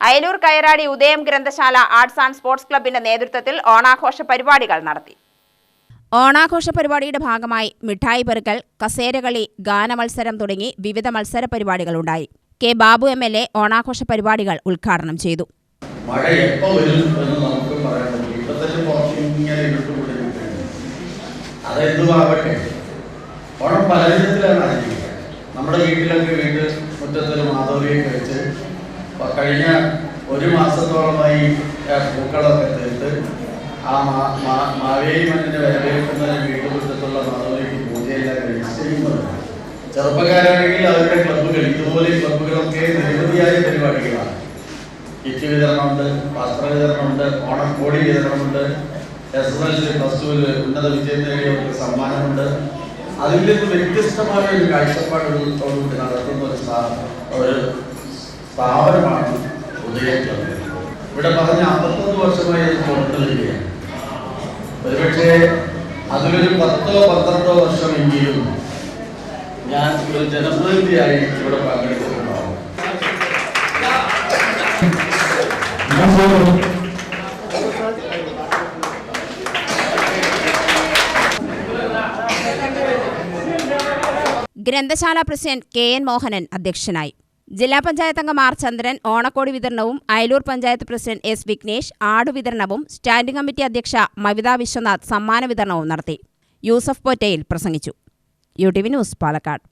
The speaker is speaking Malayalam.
അയലൂർ കയറാടി ഉദയം ഗ്രന്ഥശാല ആർട്സ് ആൻഡ് സ്പോർട്സ് ക്ലബിന്റെ നേതൃത്വത്തിൽ ഓണാഘോഷ പരിപാടികൾ നടത്തി. ഓണാഘോഷ പരിപാടിയുടെ ഭാഗമായി മിഠായി പെറുക്കൽ കസേരകളി ഗാനമത്സരം തുടങ്ങി വിവിധ മത്സര പരിപാടികളുണ്ടായി K Babu M L A ഓണാഘോഷ പരിപാടികൾ ഉദ്ഘാടനം ചെയ്തു. മഴ എപ്പോൾ വരും എന്ന് നമുക്ക് പറയാൻ ഇപ്പൊ തന്നെ നിൽക്കുന്നു ഓണം പല വിധത്തിലാണ് ആചരിക്കുക നമ്മുടെ വീട്ടിലൊക്കെ വീട് മുറ്റത്തൊരു മാധവിയൊക്കെ വെച്ച് പ- കഴിഞ്ഞ ഒരു മാസത്തോളമായി പൂക്കളൊക്കെ തീർത്ത് ആ മാവേലി മണ്ണിനെ വരവേൽക്കുന്നതിന് വീട്ടുമുറ്റത്തുള്ള മാധവിക്ക് പൂജയെല്ലാം കഴിച്ച് ചെയ്യുന്നത് ചെറുപ്പക്കാരാണെങ്കിൽ അവരുടെ ക്ലബ്ബുകൾ ഇതുപോലെ ക്ലബ്ബുകളൊക്കെ നിരവധിയായ പരിപാടികളാണ്. കിറ്റ് വിതരണമുണ്ട് വസ്ത്ര വിതരണമുണ്ട് ഓണക്കോടി വിതരണമുണ്ട് എസ് എൽ സി പ്ലസ് ടുവിൽ ഉന്നത വിജയം നേടിയവർക്ക് സമ്മാനമുണ്ട്. അതിൽ നിന്ന് വ്യത്യസ്തമായ ഒരു കാഴ്ചപ്പാടുകളോടുകൂടി നടത്തുന്ന ഒരു ഒരു സ്ഥാപനമാണ് ഉദയ ഇവിടെ പറഞ്ഞ അമ്പത്തൊന്ന് വർഷമായി അത് തുടർന്നുവരികയാണ് ഒരുപക്ഷെ അതിലൊരു പത്തോ പന്ത്രണ്ടോ വർഷമെങ്കിലും ഞാൻ ഒരു ജനപ്രതിനിധിയായി ഇവിടെ പങ്കെടുത്തിട്ടുണ്ടാവും ഗ്രന്ഥശാല പ്രസിഡന്റ് കെ എൻ മോഹനൻ അധ്യക്ഷനായി. ജില്ലാ പഞ്ചായത്ത് അംഗം ആർ ചന്ദ്രൻ ഓണക്കോടി വിതരണവും അയലൂർ പഞ്ചായത്ത് പ്രസിഡന്റ് എസ് വിഘ്നേഷ് ആട് വിതരണവും സ്റ്റാൻഡിംഗ് കമ്മിറ്റി അധ്യക്ഷ മവിത വിശ്വനാഥ് സമ്മാന വിതരണവും നടത്തി. യൂസഫ് പൊറ്റയിൽ പ്രസംഗിച്ചു. U T V news Palakkad.